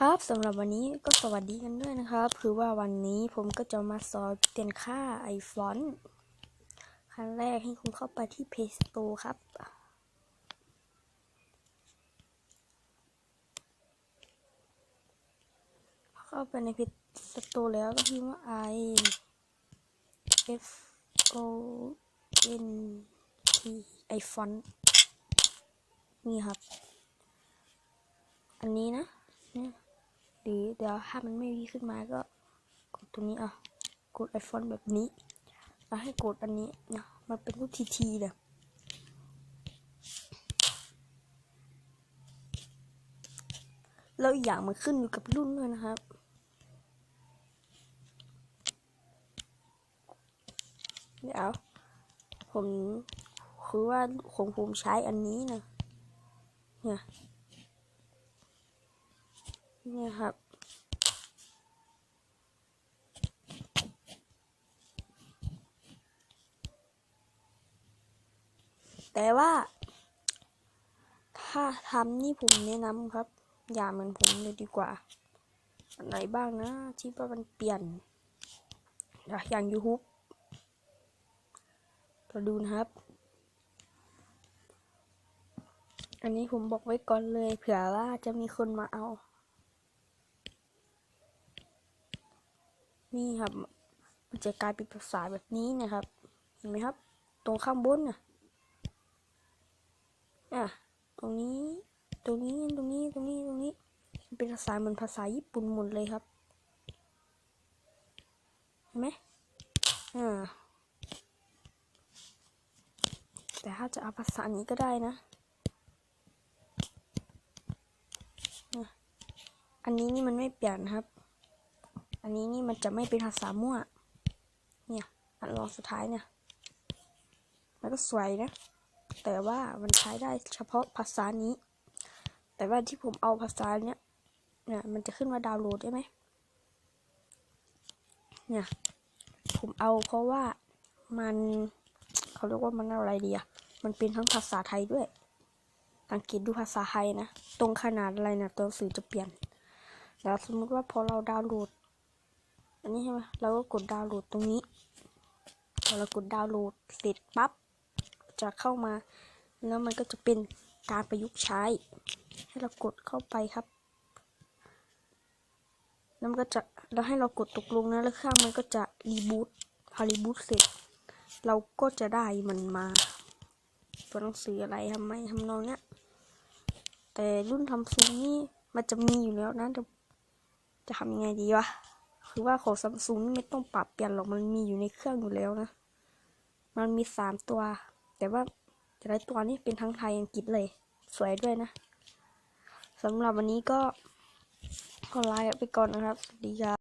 ครับสำหรับวันนี้ก็สวัสดีกันด้วยนะครับ คือว่าวันนี้ผมก็จะมาสอนเปลี่ยนค่าไอฟอนต์ขั้นแรกให้คุณเข้าไปที่ Play Store ครับ เข้าไปใน Play Store แล้วก็พิมพ์ว่า i f o n t ไอฟอนต์นี่ครับ อันนี้นะเนี่ย หรือเดี๋ยวถ้ามันไม่มีขึ้นมาก็กดตรงนี้อะกดไอฟนแบบนี้แล้วให้กดอันนี้นะมันเป็นรูปทีทีเลยแล้วอีกอย่างมันขึ้นอยู่กับรุ่นด้วยนะครับเดี๋ยวผมคือว่าของผมใช้อันนี้นะเนี่ยเนี่ยครับ แต่ว่า ถ้าทำนี่ผมแนะนำครับ อย่าเหมือนผมเลยดีกว่า อันไหนบ้างนะ ที่ว่ามันเปลี่ยนอะอย่าง YouTube เราดูนะครับ อันนี้ผมบอกไว้ก่อนเลย เผื่อว่าจะมีคนมาเอา นี่ครับ มันจะกลายเป็นภาษาแบบนี้นะครับ เห็นไหมครับ ตรงข้างบนน่ะ อะ ตรงนี้ ตรงนี้ ตรงนี้ ตรงนี้ ตรงนี้ เป็นภาษาเหมือนภาษาญี่ปุ่นหมดเลยครับ เห็นไหมอ่า แต่ถ้าจะเอาภาษานี้ก็ได้นะ อันนี้นี่มันไม่เปลี่ยนครับ อันนี้นี่มันจะไม่เป็นภาษามั่ว เนี่ย อันรองสุดท้ายเนี่ยมันก็สวยนะ แต่ว่ามันใช้ได้เฉพาะภาษานี้ แต่ว่าที่ผมเอาภาษาเนี้ยเนี่ยมันจะขึ้นมาดาวน์โหลดได้ไหมเนี่ยผมเอาเพราะว่ามันเขาเรียกว่ามันอะไรดีอะมันเป็นทั้งภาษาไทยด้วย สังเกตดูภาษาไทยนะ ตรงขนาดอะไรนะตัวหนังสือจะเปลี่ยน แล้วสมมติว่าพอเราดาวน์โหลด อันนี้ใช่ไหมเราก็กดดาวน์โหลดตรงนี้ พอเรากดดาวน์โหลดเสร็จปั๊บ จะเข้ามา แล้วมันก็จะเป็นการประยุกต์ใช้ ให้เรากดเข้าไปครับแล้วมันก็จะแล้วให้เรากดตกลงนะแล้วเครื่องมันก็จะรีบูตพอรีบูตเสร็จ เราก็จะได้มันมาตัวหนังสืออะไรทำไมทำนองเนี้ยแต่รุ่นทำซูงนี่มันจะมีอยู่แล้วนะจะจะทำยังไงดีวะคือว่าของซัมซุงไม่ต้องปรับเปลี่ยนหรอกมันมีอยู่ในเครื่องอยู่แล้วนะ มันมีสามตัว แต่ว่าแต่ละตัวนี่เป็นทั้งไทยอังกฤษเลย สวยด้วยนะสำหรับวันนี้ก็ขอลาไปก่อนนะครับ สวัสดีครับ